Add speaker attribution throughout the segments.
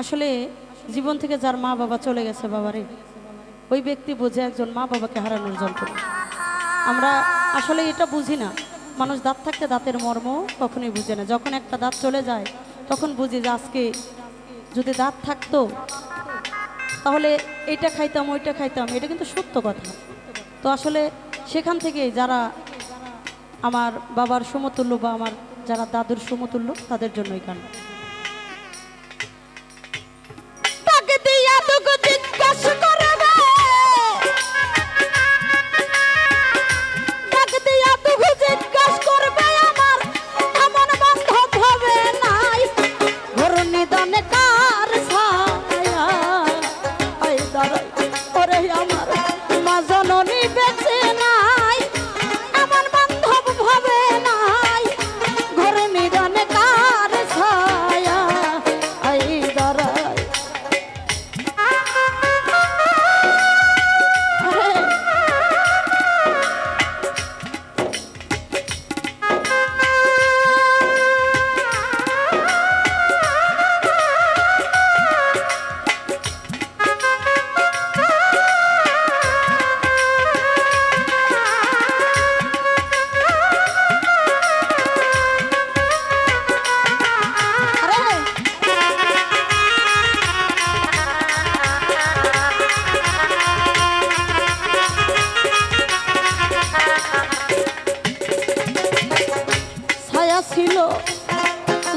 Speaker 1: আসলে জীবন থেকে যার মা বাবা চলে গেছে বাবারে, ওই ব্যক্তি বোঝে একজন মা বাবাকে হারানোর যন্ত্রণা আমরা আসলে এটা বুঝি না। মানুষ দাঁত থাকতে দাঁতের মর্ম কখনোই বুঝে না। যখন একটা দাঁত চলে যায়, তখন বুঝি যে আজকে যদি দাঁত থাকতো, তাহলে এইটা খাইতাম, ওইটা খাইতাম, এটা কিন্তু সত্য কথা। তো আসলে সেখান থেকে যারা আমার বাবার সমতুল্য বা আমার যারা দাদুর সমতুল্য, তাদের জন্যই গান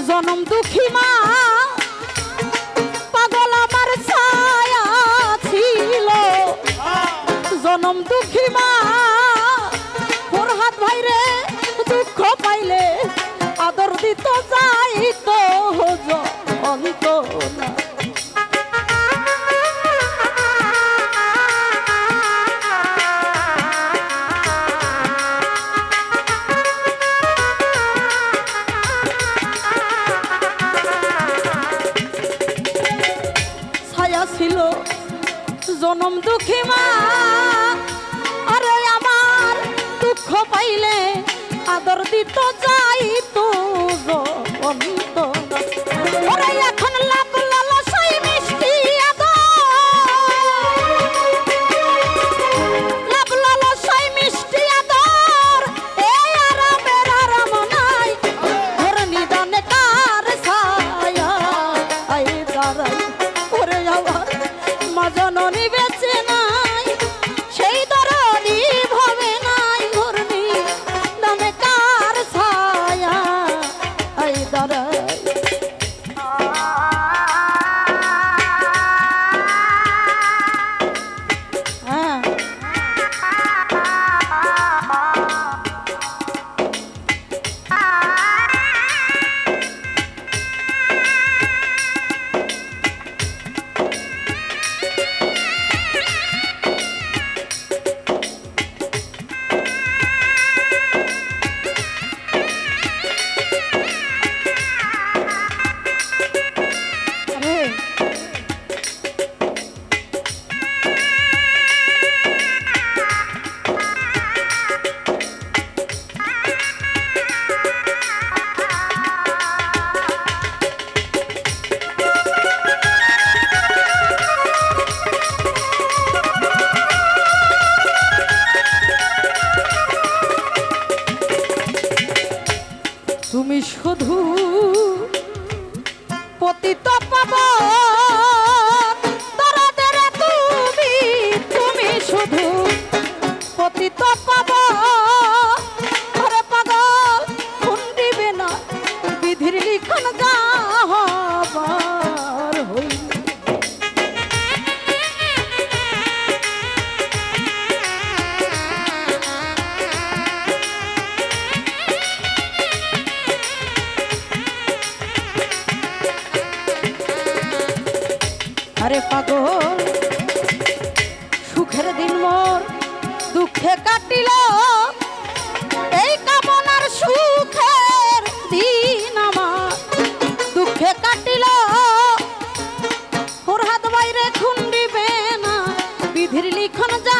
Speaker 1: জনম দুঃখী মা। আদর দিত যাই আরে পাগল, সুখের দিন মোর দুঃখে কাটিল। এই কামনার সুখের দিন আমার দুঃখে কাটিল। ওর হাত বাইরে খুন্ডিবে না, বিধির লিখন যা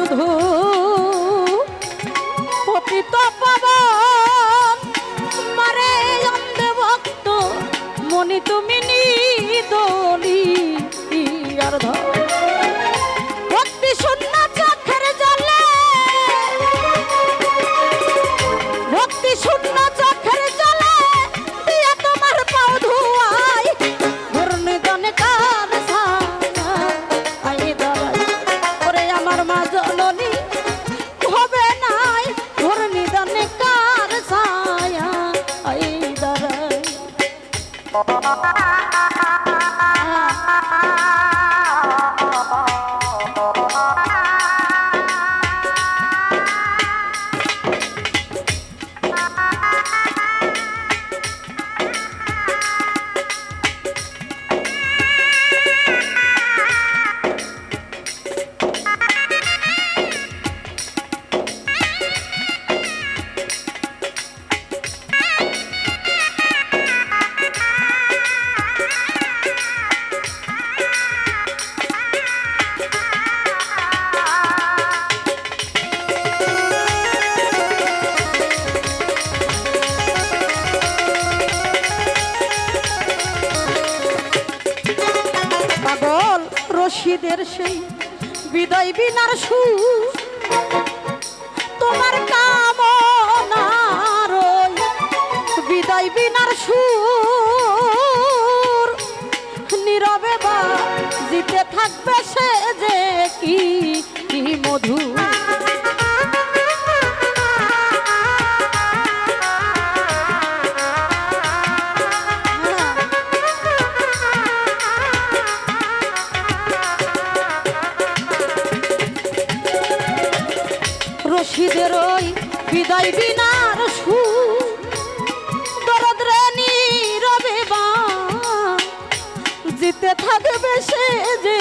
Speaker 1: শুধু পতিত পাবন মারে অন্ধে ভক্ত, মনি তুমি নিদলি আর ভক্তি শূন্য চোখের জলে, ভক্তি শূন্য খুশিদের সেই বিদায় বিনার সুর। থাকবে সে যে